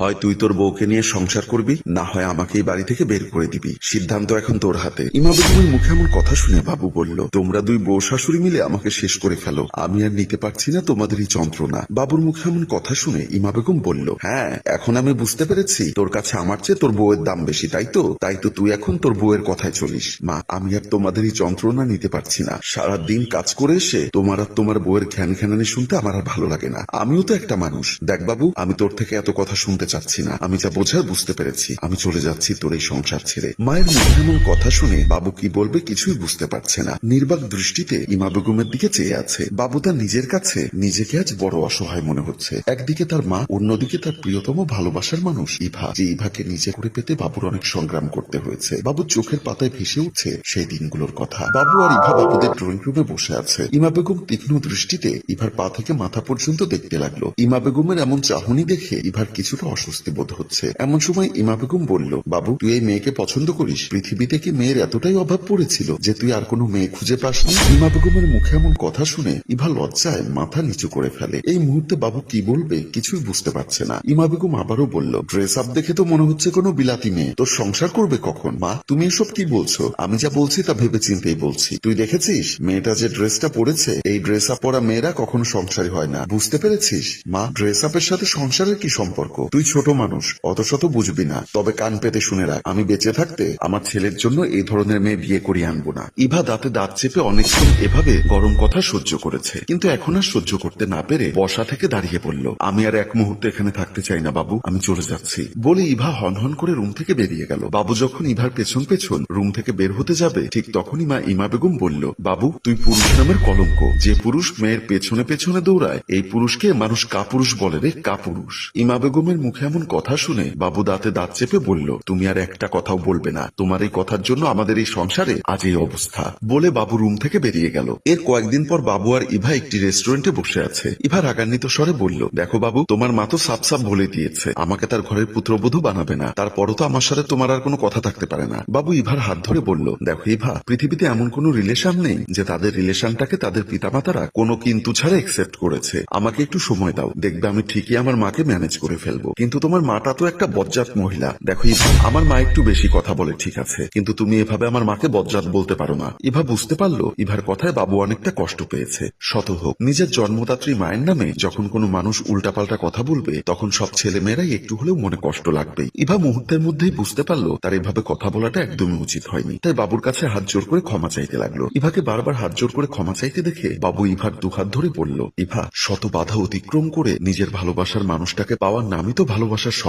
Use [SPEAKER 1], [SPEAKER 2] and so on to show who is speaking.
[SPEAKER 1] হয় তুই তোর বউকে নিয়ে সংসার করবি, না হয় আমাকে এই বাড়ি থেকে বের করে দিবি। সিদ্ধান্ত এখন তোর হাতে। ইমা বেগমের মুখে এমন কথা শুনে বাবু বলল, তোমরা দুই বউ শাশুড়ি মিলে আমাকে শেষ করে ফেলো। আমি আর নিতে পারছি না তোমাদের এই যন্ত্রণা। বাবুর মুখে এমন কথা শুনে ইমা বেগম বলল হ্যাঁ এখন আমি বুঝতে পেরেছি। তোর কাছে আমার চেয়ে তোর বউয়ের দাম বেশি, তাই তো? তাই তো তুই এখন তোর বউয়ের কথায় চলিস। মা, আমি আর তোমাদের এই যন্ত্রণা নিতে পারছি না। সারা দিন কাজ করে এসে তোমার আর তোমার বউয়ের ঘ্যান ঘ্যানানি শুনতে আমার আর ভালো লাগে না। আমিও তো একটা মানুষ। দেখ বাবু, আমি তোর থেকে এত কথা শুনতে চাচ্ছি না। আমি যা বোঝার বুঝতে পেরেছি। আমি চলে যাচ্ছি তোর এই সংসার ছেড়ে। মায়ের মুখে এমন কথা শুনে বাবু কি বলবে কিছুই বুঝতে পারছে না। নির্বাক দৃষ্টিতে ইমা বেগমের দিকে চেয়ে আছে। বাবু তার নিজের কাছে নিজেকে আজ বড় অসহায় মনে হচ্ছে। একদিকে তার মা, অন্যদিকে তার প্রিয়তম, ভালোবাসার মানুষ ইভা। যে ইভাকে নিজে করে পেতে বাবুর অনেক সংগ্রাম করতে হয়েছে। বাবুর চোখের পাতায় ভেসে উঠছে সেই দিনগুলোর কথা। বাবু আর ইভা বাবুদের ড্রয়িং রুমে বসে আছে। ইমা বেগম তীক্ষ্ণ দৃষ্টিতে ইভার পা থেকে মাথা পর্যন্ত দেখতে লাগল। ইমা বেগমের এমন চাহনি দেখে ইভার কিছুটা অস্বস্তি বোধ হচ্ছে। এমন সময় ইমা বেগম বলল, বাবু, তুই এই মেয়েকে পছন্দ করিস? পৃথিবীতে কি মেয়ের এতটাই অভাব পড়েছিল যে তুই আর কোনো মেয়ে খুঁজে পাসনি ইমা বেগমের মুখে এমন কথা শুনে ইভা লজ্জায় মাথা নিচু করে ফেলে। এই মুহূর্তে বাবু কি বলবে কিছুই বুঝতে পারছে না। ইমা বেগম আবারও বলল ড্রেস আপ দেখে তো মনে হচ্ছে কোনো বিলাতি মেয়ে। তোর সংসার করবে কখন? মা, তুমি এসব কি বলছো? আমি যা বলছি তা ভেবে চিন্তেই বলছি। তুই দেখেছিস? মেয়েটা যে ড্রেসটা পরেছে এই ড্রেস আপ পরা মেয়েরা কখনো সংসারী হয় না। বুঝতে পেরেছিস? মা ড্রেস আপের সাথে সংসারের কি সম্পর্ক? তুই ছোট মানুষ অত শত বুঝবি না। তবে কান পেতে শুনে রাখ, আমি বেঁচে থাকতে আমার ছেলের জন্য এই ধরনের মেয়ে বিয়ে করিয়ে আনব না। ইভা দাঁতে দাঁত চেপে অনেকক্ষণ এভাবে গরম কথা সহ্য করেছে। কিন্তু এখন আর সহ্য করতে না পেরে বসা থেকে দাঁড়িয়ে পড়ল। আমি আর এক মুহূর্তে এখানে থাকতে চাই না, বাবু, আমি চলে যাচ্ছি। বলে ইভা হনহন করে রুম থেকে বেরিয়ে গেল। বাবু যখন ইভার পেছন পেছন রুম থেকে বের হতে যাবে, ঠিক তখনই মা ইমা বেগম বলল, বাবু, তুই পুরুষ নামের কলঙ্ক। যে পুরুষ মেয়ের পেছনে পেছনে দৌড়ায়, এই পুরুষকে মানুষ কাপুরুষ বলে রে কাপুরুষ। ইমা বেগমের মুখে এমন কথা শুনে বাবু দাঁতে দাঁত চেপে বলল, তুমি আর একটা কথাও বলবে না। তোমার এই কথার জন্য আমাদের এই সংসারে আজ এই অবস্থা। বলে বাবু রুম থেকে বেরিয়ে গেল। এর কয়েকদিন পর বাবু আর ইভা একটি রেস্টুরেন্টে বসে আছে। ইভা রাগান্বিত স্বরে বলল, দেখো বাবু, তোমার মা তো সাপ সাপ বলে দিয়েছে। আমাকে তার ঘরের পুত্রবধূ বানাবে না। তারপরও তো আমার সাথে তোমার আর কোনো কথা থাকতে পারে না। বাবু ইভার হাত ধরে বলল, দেখো ইভা, পৃথিবীতে এমন কোনো রিলেশন নেই যে তাদের রিলেশনটাকে তাদের পিতামাতারা কোনো কিন্তু ছাড়া একসেপ্ট করেছে। আমাকে একটু সময় দাও। দেখবে আমি ঠিকই আমার মাকে ম্যানেজ করে ফেলব। কিন্তু তোমার মাটা তো একটা বজ্জাত মহিলা। দেখো আমার মা একটু বেশি কথা বলে, ঠিক আছে? কিন্তু তুমি এভাবে আমার মাকে বজ্জাত বলতে পারো না। ইভা, বুঝতে পারল? ইভার কথায় বাবু অনেকটা কষ্ট পেয়েছে। শত হোক, নিজের জন্মদাত্রী মায়ের নামে যখন কোনো মানুষ উল্টাপাল্টা কথা বলবে, তখন সব ছেলে মেয়েরাই একটু হলেও মনে কষ্ট লাগবে ইভা, মুহূর্তের মধ্যেই বুঝতে পারল, তার এভাবে কথা বলাটা একদমই উচিত হয়নি। তাই বাবুর কাছে হাত জোর করে ক্ষমা চাইতে লাগল। ইভাকে বারবার হাত জোর করে ক্ষমা চাইতে দেখে বাবু ইভার দুহাত ধরে বলল, ইভা, শত বাধা অতিক্রম করে নিজের ভালোবাসার মানুষটাকে পাওয়ার নামই তো ভালোবাসার